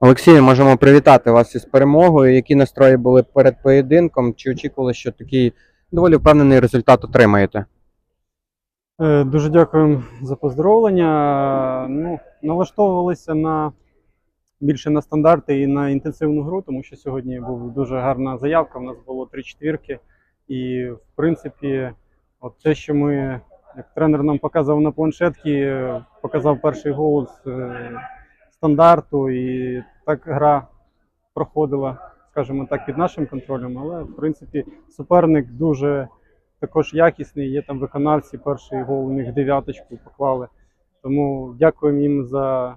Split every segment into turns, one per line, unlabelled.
Олексій, можемо привітати вас із перемогою. Які настрої були перед поєдинком? Чи очікували, що такий доволі впевнений результат отримаєте?
Е, Дуже дякуємо за поздоровлення. Ну, налаштовувалися на більше на стандарти і на інтенсивну гру, тому що сьогодні була дуже гарна заявка. У нас було три четвірки. І, в принципі, от те, що ми, як тренер нам показав на планшетці, показав перший гол з е, стандарту, і так гра проходила, скажімо так, під нашим контролем. Але, в принципі, суперник дуже також якісний. Є там виконавці. Перший гол у них дев'яточку поклали. Тому дякуємо їм за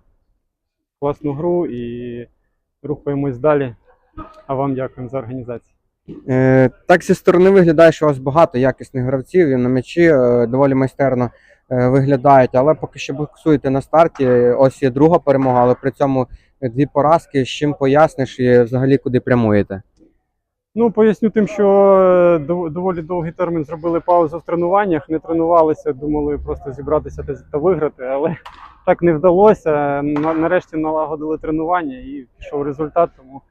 класну гру і рухаємось далі. А вам дякуємо за організацію.
Е, так зі сторони виглядає, що у вас багато якісних гравців і на м'ячі е, доволі майстерно виглядають, але поки що боксуєте на старті. Ось є друга перемога, але при цьому дві поразки. З чим поясниш і взагалі куди прямуєте?
Ну, поясню тим, що е, доволі довгий термін зробили паузу в тренуваннях, не тренувалися, думали просто зібратися та- виграти, але так не вдалося. Нарешті налагодили тренування і пішов результат. Тому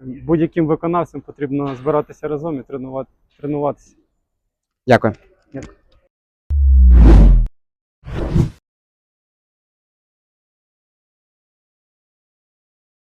будь-яким виконавцям потрібно збиратися разом і тренувати, тренуватися. Дякую.